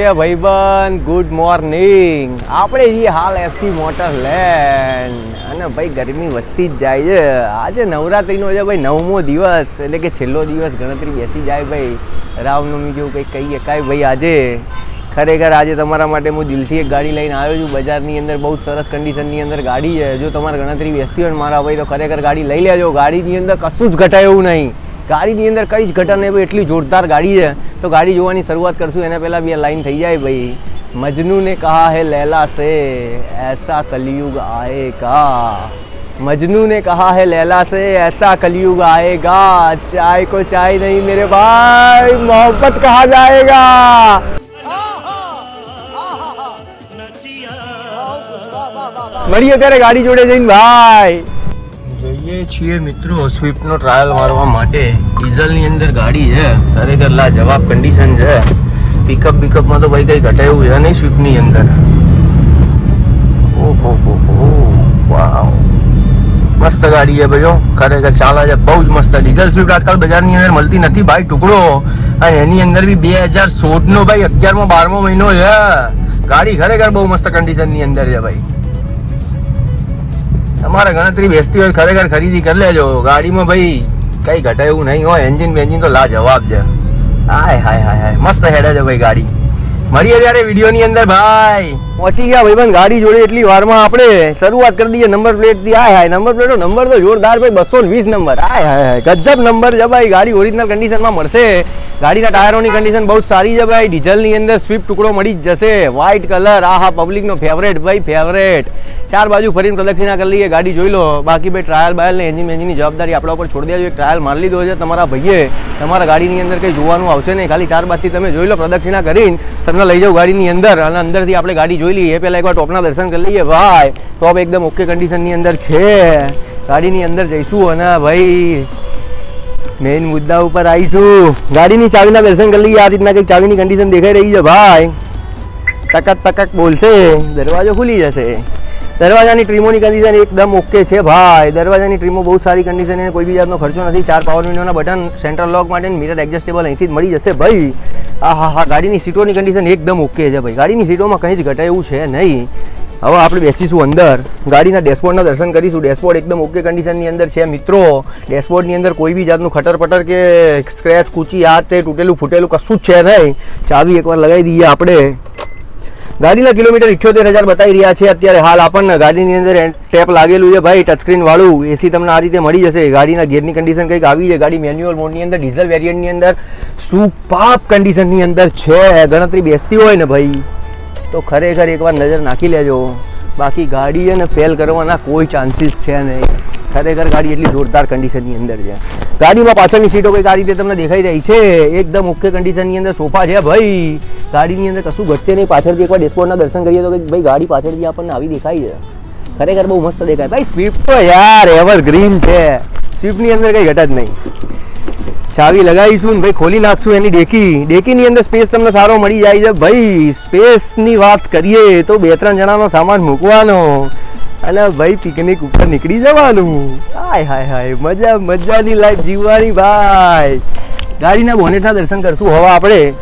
છે ભાઈબંધ? Good morning આપણે છીએ હાલ એસટી મોટર લેન્ડ અને ભાઈ ગરમી વધતી જ જાય છે. આજે નવરાત્રીનો છે ભાઈ નવમો દિવસ. એટલે કે છેલ્લો દિવસ ગણતરી બેસી જાય ભાઈ. રામનવમી જેવું કંઈક કહીએ કાંઈ ભાઈ આજે? ખરેખર આજે તમારા માટે હું દિલથી એક ગાડી લઈને આવ્યો છું. બજારની અંદર બહુ સરસ કન્ડિશનની અંદર ગાડી છે. જો તમારે ગણતરી બેસતી હોય મારા ભાઈ, તો ખરેખર ગાડી લઈ લેજો. ગાડીની અંદર કશું જ ઘટાય એવું નહીં. ગાડીની અંદર કઈ જ ઘટા નહીં ભાઈ એટલી જોરદાર ગાડી છે તો ગાડી જોવાની શરૂઆત કરશું એના પહેલાં બે લાઈન થઈ જાય ભાઈ મજનू ने कहा है लैला से ऐसा कलयुग आएगा मजनू ने कहा है लैला से ऐसा कलयुग आएगा चाय को चाय नहीं मेरे भाई मोहब्बत कहा जाएगा મળીએ ત્યારે ગાડી જોડે જઈને ભાઈ જઈએ છીએ મિત્રો સ્વિફ્ટનો ટ્રાયલ મારવા માટે. ડીઝલની અંદર ગાડી છે. ખરેખર લા જવાબ કન્ડિશન છે. પિકઅપ પિકઅપમાં તો ભાઈ કંઈ ઘટાયું છે નહીં સ્વિફ્ટની અંદર. ઓહો, હો હો વાવ. મસ્ત ગાડી છે ભાઈઓ. ખરેખર ચાલે છે. બહુ જ મસ્ત. ડીઝલ સ્વિફ્ટ આજકાલ બજારની અંદર મળતી નથી ભાઈ. ટુકડો. અને એની અંદર બી બે હજાર સોળનો ભાઈ અગિયારમો, બારમો મહિનો છે. ગાડી ખરેખર બહુ મસ્ત કન્ડિશનની અંદર છે ભાઈ. તમારે ગણતરી બેસતી હોય, ખરેખર ખરીદી કરી લેજો. ગાડીમાં ભાઈ કઈ ઘટાય એવું નહીં હોય. એન્જિન બેન્જિન તો લાજવાબ છે. હાય હાય હાય હાય. મસ્ત હેડે છે ભાઈ ગાડી. મળીએ ત્યારે વિડીયોની અંદર. ભાઈ પહોંચી ગયા ભાઈ ભાઈબંધ ગાડી જોડે એટલી વારમાં આપણે શરૂઆત કરી દઈએ નંબર પ્લેટથી હાય હાય. નંબર પ્લેટનો નંબર તો જોરદાર ભાઈ. બસો વીસ નંબર. હાય હાય હાય. ગજબ નંબર છે ભાઈ. ગાડી ઓરિજિનલ કન્ડિશનમાં મળશે. ગાડીના ટાયરોની કન્ડિશન બહુ સારી છે ભાઈ. ડીઝલની અંદર સ્વિફ્ટ ટુકડો મળી જ જશે. વ્હાઇટ કલર આ હા પબ્લિકનો ફેવરેટ ભાઈ ફેવરેટ ચાર બાજુ ફરીને પ્રદક્ષિણા કરી લઈએ, ગાડી જોઈ લો. બાકી ભાઈ ટ્રાયલ બાયલ ને એન્જિન એન્જિનની જવાબદારી આપણા ઉપર છોડી દેજો. એક ટ્રાયલ મારી લીધો છે. તમારા ભાઈએ તમારા ગાડીની અંદર કંઈ જોવાનું આવશે નહીં. ખાલી ચાર બાજથી તમે જોઈ લો, પ્રદક્ષિણા કરીને તમને લઈ જાઓ ગાડીની અંદર અને અંદરથી આપણે ગાડી જોઈ લઈએ. એ પહેલાં એકવાર ટોપના દર્શન કરી લઈએ. ભાઈ, ટોપ એકદમ ઓકે કન્ડિશનની અંદર છે. ગાડીની અંદર જઈશું અને ભાઈ મેઇન મુદ્દા ઉપર આવીશું. ગાડીની ચાવીના દર્શન કરી લઈએ. આ રીતના કંઈક ચાવીની કન્ડિશન દેખાઈ રહી છે. ભાઈ ટકક ટકક બોલશે. દરવાજો ખુલી જશે. દરવાજાની ટ્રીમોની કન્ડિશન એકદમ ઓકે છે ભાઈ. દરવાજાની ટ્રીમો બહુ સારી કન્ડિશન છે. કોઈ બી જાતનો ખર્ચો નથી. ચાર પાવર વિન્ડોના બટન સેન્ટ્રલ લોક માટે મિરર એડજસ્ટેબલ અહીંથી જ મળી જશે ભાઈ. આ હા હા, ગાડીની સીટોની કન્ડિશન એકદમ ઓકે છે ભાઈ. ગાડીની સીટોમાં કંઈ જ ઘટાય એવું છે નહીં. હવે આપણે બેસીશું અંદર. ગાડીના ડેશબોર્ડના દર્શન કરીશું. ડેશબોર્ડ એકદમ ઓકે કન્ડિશનની અંદર છે મિત્રો. ડેશબોર્ડની અંદર કોઈ બી જાતનું ખટર પટર કે સ્ક્રેચ કૂચી, આ તે તૂટેલું ફૂટેલું કશું જ છે નહીં. ચાવી એકવાર લગાવી દઈએ આપણે. ગાડીના કિલોમીટર ઇઠ્યોતેર હજાર બતાવી રહ્યા છે. અત્યારે હાલ આપણને ગાડીની અંદર ટેપ લાગેલું છે ભાઈ ટચસ્ક્રીન વાળું. એસી તમને આ રીતે મળી જશે. ગાડીના ગેરની કન્ડિશન કંઈક આવી છે. ગાડી મેન્યુઅલ મોડની અંદર ડીઝલ વેરિયન્ટની અંદર. સુપાપ કન્ડિશનની અંદર છે. ગણતરી બેસતી હોય ને ભાઈ. તો ખરેખર એકવાર નજર નાખી લેજો. બાકી ગાડી એને ફેલ કરવાના કોઈ ચાન્સીસ છે નહીં. ખરેખર ગાડી એટલી જોરદાર કન્ડિશનની અંદર છે. ગાડીમાં પાછળની સીટો કંઈક આ રીતે તમને દેખાઈ રહી છે. એકદમ ઓકે કન્ડિશનની અંદર સોફા છે ભાઈ. ગાડીની અંદર કશું ઘટશે નહીં. પાછળથી એકવાર ડેશબોર્ડના દર્શન કરીએ તો કે ભાઈ ગાડી પાછળથી આપણને આવી દેખાય છે. ખરેખર બહુ મસ્ત દેખાય. ભાઈ સ્વિફ્ટ તો યાર એવર ગ્રીન છે. સ્વિફ્ટની અંદર કંઈ ઘટ જ નહીં. ચાવી લગાવીશું ને ભાઈ ખોલી નાખશું એની ડેકી. ડેકીની અંદર સ્પેસ તમને સારો મળી જાય છે. ભાઈ સ્પેસની વાત કરીએ તો બે ત્રણ જણાનો સામાન મૂકવાનો. અને ભાઈ પિકનિક ઉપર નીકળી જવાનું. હાય હાય હાય. મજા, મજાની લાઈફ જીવવાની, ભાઈ. ગાડીના બોનેટના દર્શન કરશું. હવે આપણે.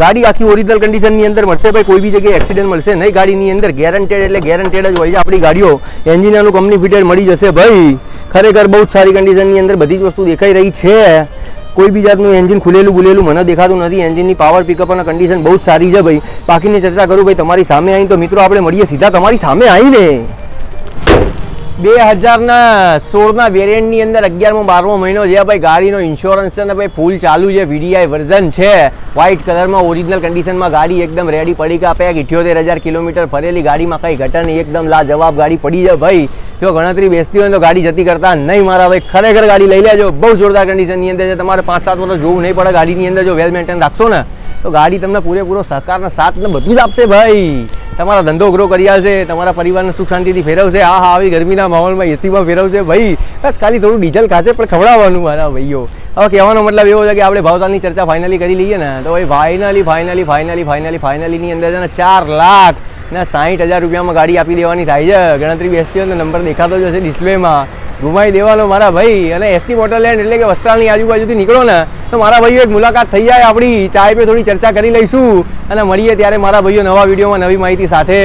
ગાડી આખી ઓરિજિનલ કન્ડિશનની અંદર મળશે ભાઈ, કોઈ બી જગ્યાએ એક્સિડન્ટ મળશે નહીં ગાડીની અંદર. ગેરંટેડ એટલે ગેરંટેડ જ હોય છે આપણી ગાડીઓ. એન્જિન એનું કંપની ફિટેડ મળી જશે ભાઈ. ખરેખર બહુ જ સારી કન્ડિશનની અંદર બધી જ વસ્તુ દેખાઈ રહી છે. કોઈ બી જાતનું એન્જિન ખુલેલું બુલેલું મને દેખાતું નથી. એન્જિનની પાવર પિકઅપ અને કન્ડિશન બહુ જ સારી છે ભાઈ. બાકીની ચર્ચા કરું ભાઈ, તમારી સામે આવીને તો મિત્રો, આપણે મળીએ સીધા તમારી સામે આવીને. બે હજારના સોળના વેરિયન્ટની અંદર અગિયારમો, બારમો મહિનો છે. ભાઈ, ગાડીનો ઇન્સ્યોરન્સ છે ને ભાઈ ફૂલ ચાલુ છે. વીડીઆઈ વર્ઝન છે. વ્હાઇટ કલરમાં ઓરિજિનલ કન્ડિશનમાં ગાડી એકદમ રેડી પડી કે પેક ઇઠ્યોતેર હજાર કિલોમીટર ફરેલી ગાડીમાં કંઈ ઘટા નહીં. એકદમ લાજવાબ ગાડી પડી જાય. ભાઈ, જો ગણતરી બેસતી હોય તો ગાડી જતી કરતા નહીં મારા ભાઈ. ખરેખર ગાડી લઈ લેજો. બહુ જોરદાર કન્ડિશનની અંદર છે. તમારે પાંચ, સાત વર્ષ જોવું નહીં પડે ગાડીની અંદર જો વેલ મેન્ટેન રાખશો ને, તો ગાડી તમને પૂરેપૂરો સહકારના સાથ ને બધું જ આપશે ભાઈ. તમારા ધંધો ગ્રો કરી આવશે, તમારા પરિવારને સુખ શાંતિથી ફેરવશે હા હા આવી ગરમીના માહોલમાં એસીમાં ફેરવશે, ભાઈ, બસ ખાલી થોડું ડીઝલ ખાશે, પણ ખવડાવવાનું મારા ભાઈઓ. હવે કહેવાનો મતલબ એવો છે કે આપણે ભાવતાલની ચર્ચા ફાઇનલી કરી લઈએ ને, તો ભાઈ ફાઇનલી ફાઇનલી ફાઇનલી ફાઇનલી ફાઇનલીની અંદર છે ને ચાર લાખ ને સાઠ હજાર રૂપિયામાં ગાડી આપી દેવાની થાય છે. ગણતરી બેસતી હોય તો નંબર દેખાતો જ હશે ડિસ્પ્લેમાં ગુમાવી દેવાનો મારા ભાઈ. અને એસટી મોટરલેન્ડ એટલે કે વસ્ત્રાલની આજુબાજુથી નીકળો ને, તો મારા ભાઈઓ એક મુલાકાત થઈ જાય આપણી. ચાય પે થોડી ચર્ચા કરી લઈશું. અને મળીએ ત્યારે મારા ભાઈઓ નવા વિડીયોમાં નવી માહિતી સાથે.